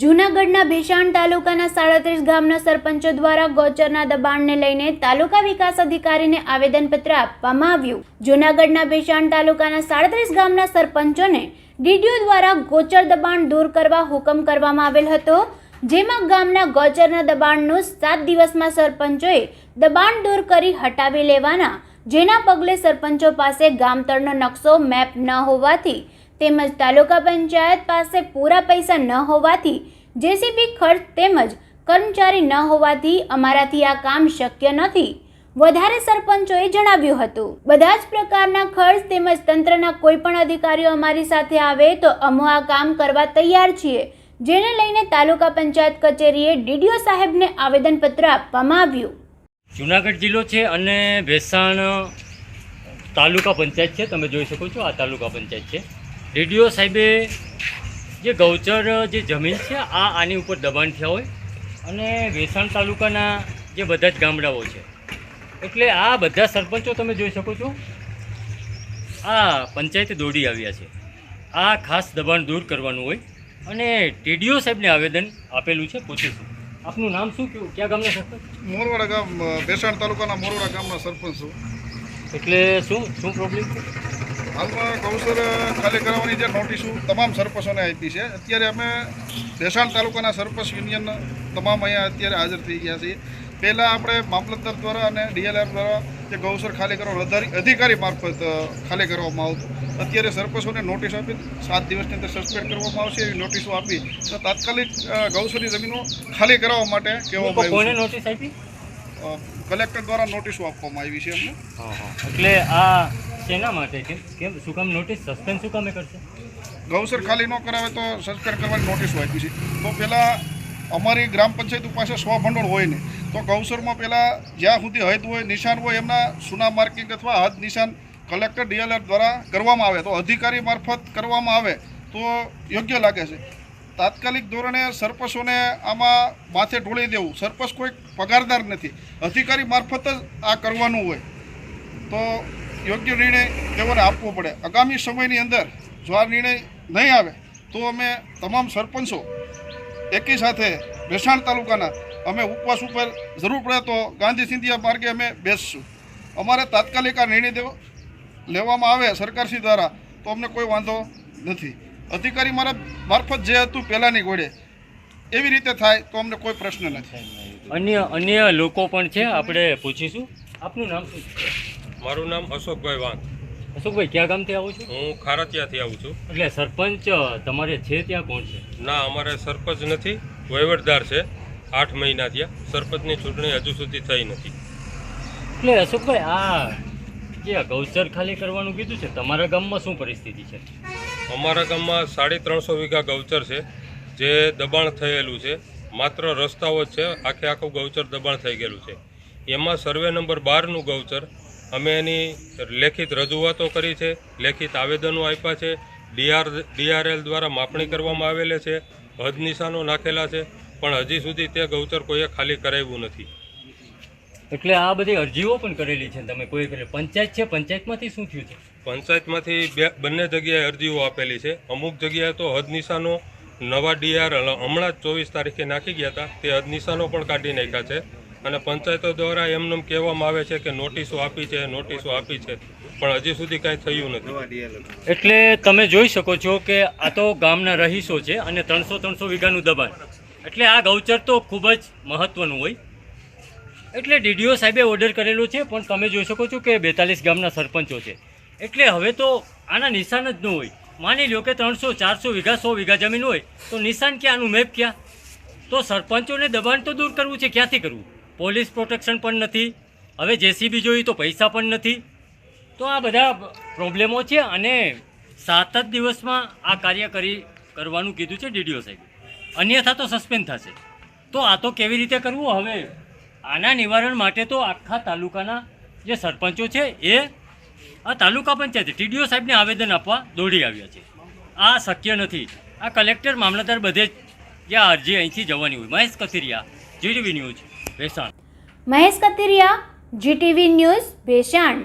જૂનાગઢના ભેસાણ તાલુકાના સાડત્રીસ ગામના સરપંચો દ્વારા ગૌચરના દબાણને લઈને તાલુકા વિકાસ અધિકારીને આવેદનપત્ર આપવામાં આવ્યું. જૂનાગઢના ભેસાણ તાલુકાના સાડત્રીસ ગામના સરપંચોને ડીડીઓ દ્વારા ગોચર દબાણ દૂર કરવા હુકમ કરવામાં આવેલ હતો, જેમાં ગામના ગોચરના દબાણનું સાત દિવસમાં સરપંચોએ દબાણ દૂર કરી હટાવી લેવાના, જેના પગલે સરપંચો પાસે ગામતળનો નકશો, મેપ ન હોવાથી તેમજ તાલુકા પંચાયત પાસે પૂરા પૈસા ન હોવાથી જેસીબી ખર્ચ તેમજ કર્મચારી ન હોવાથી અમારાથી આ કામ શક્ય નથી. વધારે સરપંચોએ જણાવ્યું હતું, બધા જ પ્રકારના ખર્ચ તેમજ તંત્રના કોઈ પણ અધિકારીઓ અમારી સાથે આવે તો અમો આ કામ કરવા તૈયાર છીએ. જેને લઈને તાલુકા પંચાયત કચેરીએ ડીડીઓ સાહેબને આવેદનપત્ર આપવામાં આવ્યું. જુનાગઢ જિલ્લો છે અને ભેસાણ તાલુકા પંચાયત છે. તમે જોઈ શકો છો આ તાલુકા પંચાયત છે. રેડિયો સાહેબે જે ગૌચર જે જમીન છે આ આની ઉપર દબાણ થયા હોય અને વેસણ તાલુકાના જે બધા જ ગામડાઓ છે. એટલે આ બધા સરપંચો તમે જોઈ શકો છો આ પંચાયતે દોડી આવ્યા છે. આ ખાસ દબાણ દૂર કરવાનું હોય અને ટીડીઓ સાહેબને આવેદન આપેલું છે પૂછીશું. આપનું નામ શું કયું ક્યાં ગામના સરપંચ? મોરવાડા ગામ બેસાણ તાલુકાના મોરવાડા ગામના સરપંચ છું. એટલે શું શું પ્રોબ્લેમ હાલમાં ગૌસર ખાલી કરાવવાની જે નોટિસો તમામ સરપંચોને આપી છે. અત્યારે અમે ભેસાણ તાલુકાના સરપંચ યુનિયન તમામ અહીંયા અત્યારે હાજર થઈ ગયા છીએ. પહેલાં આપણે મામલતદાર દ્વારા અને ડીએલઆર દ્વારા જે ગૌસર ખાલી કરવાનું અધિકારી મારફત ખાલી કરવામાં આવતું. અત્યારે સરપંચોને નોટિસ આપી સાત દિવસની અંદર સસ્પેન્ડ કરવામાં આવશે એવી નોટિસો આપી. તો તાત્કાલિક ગૌસરની જમીનો ખાલી કરાવવા માટે કહેવામાં આવ્યું નોટિસ આપી? કલેક્ટર દ્વારા નોટિસો આપવામાં આવી છે અમને એટલે આ શેના માટે કેમ કેમ? શું કામ નોટિસ સસ્પેન્ડ શું કામે કરશે? ગૌસર ખાલી ન કરાવે તો સસ્પેન્ડ કરવાની નોટિસો આપી છે. તો પહેલાં અમારી ગ્રામ પંચાયત પાસે સ્વ ભંડોળ હોય ને તો ગૌસરમાં પહેલાં જ્યાં સુધી હદ હોય નિશાન હોય એમના સુના માર્કિંગ અથવા હદ નિશાન કલેક્ટર ડીએલઆર દ્વારા કરવામાં આવે તો અધિકારી મારફત કરવામાં આવે તો યોગ્ય લાગે છે. તાત્કાલિક ધોરણે સરપંચોને આમાં માથે ઢોળી દેવું. સરપંચ કોઈ પગારદાર નથી. અધિકારી મારફત જ આ કરવાનું હોય. તો યોગ્ય નિર્ણય તેઓને આપવો પડે. આગામી સમયની અંદર જો આ નિર્ણય નહીં આવે, તો અમે તમામ સરપંચો એકી સાથે ભેસાણ તાલુકાના અમે ઉપવાસ ઉપર જરૂર પડે તો ગાંધી સિંધિયા માર્ગે અમે બેસશું. અમારે તાત્કાલિક આ નિર્ણય લેવામાં આવે સરકારશ્રી દ્વારા, તો અમને કોઈ વાંધો નથી. અધિકારી મારા મારફત જે હતું પહેલાંની ગોળે એવી રીતે થાય તો અમને કોઈ પ્રશ્ન નથી. અન્ય અન્ય લોકો પણ છે આપણે પૂછીશું. આપનું નામ શું છે? મારું નામ અશોકભાઈ વાંક. અશોકભાઈ ક્યાં ગામથી આવું છું? હું ખારતિયાથી આવું છું. એટલે સરપંચ તમારે છે ત્યાં કોણ છે? ના અમારે સરપંચ નથી વહીવટદાર છે. આઠ મહિના થયા. સરપંચની ચૂંટણી હજુ સુધી થઈ નથી. એટલે અશોકભાઈ આ જે ગૌચર ખાલી કરવાનું કીધું છે તમારા ગામમાં શું પરિસ્થિતિ છે? અમારા ગામમાં સાડી ત્રણસો વીઘા ગૌચર છે, જે દબાણ થયેલું છે. માત્ર રસ્તાઓ જ છે, આખે આખું ગૌચર દબાણ થઈ ગયેલું છે. એમાં સર્વે નંબર બારનું ગૌચર, અમે એની લેખિત રજૂઆતો કરી છે, લેખિત આવેદનો આપ્યા છે. ડીઆર, ડીઆરએલ દ્વારા માપણી કરવામાં આવેલી છે, હદ નિશાનો નાખેલા છે, પણ હજી સુધી તે ગૌચર કોઈએ ખાલી કરાવ્યું નથી. એટલે આ બધી અરજીઓ પણ કરેલી છે તમે કોઈ પંચાયત છે, પંચાયતમાંથી શું થયું છે? પંચાયતમાંથી બે બંને જગ્યાએ અરજીઓ આપેલી છે. અમુક જગ્યાએ તો હદ નિશાનો નવા ડીઆર હમણાં જ ચોવીસ તારીખે નાખી ગયા હતા. તે હદ નિશાનો પણ કાઢી નાખ્યા છે. અને પંચાયતો દ્વારા એમને કહેવામાં આવે છે કે નોટિસો આપી છે નોટિસો આપી છે. પણ હજી સુધી કાંઈ થયું નથી. એટલે તમે જોઈ શકો છો કે આ તો ગામના રહીશો છે અને ત્રણસો ત્રણસો વીઘાનું દબાણ. એટલે આ ગૌચર તો ખૂબ જ મહત્ત્વનું હોય. એટલે ડીડીઓ સાહેબે ઓર્ડર કરેલો છે પણ તમે જોઈ શકો છો કે બેતાલીસ ગામના સરપંચો છે. એટલે હવે તો આના નિશાન જ ન હોય. માની લો કે ત્રણસો, ચારસો વીઘા, સો વીઘા જમીન હોય, તો નિશાન ક્યાં, આનું મેપ ક્યાં? તો સરપંચોને દબાણ તો દૂર કરવું છે, ક્યાંથી કરવું? પોલીસ પ્રોટેક્શન પણ નથી, હવે જેસીબી જોઈ તો પૈસા પણ નથી. તો આ બધા પ્રોબ્લેમો છે અને સાત જ દિવસમાં આ કાર્ય કરી, કરવાનું કીધું છે ડીડીઓ સાહેબ. અન્યથા તો સસ્પેન્ડ થશે. તો આ તો કેવી રીતે કરવું? હવે આના નિવારણ માટે તો આખા તાલુકાના જે સરપંચો છે એ આ તાલુકા પંચાયત ટીડીઓ સાહેબને આવેદન આપવા દોડી આવ્યા છે. આ શક્ય નથી. આ કલેક્ટર મામલતદાર બધે જ આ અરજી અહીંથી જવાની હોય. Mahesh Kathiriya, GTV news, Bhesan. Mahesh Kathiriya, GTV news, Bhesan.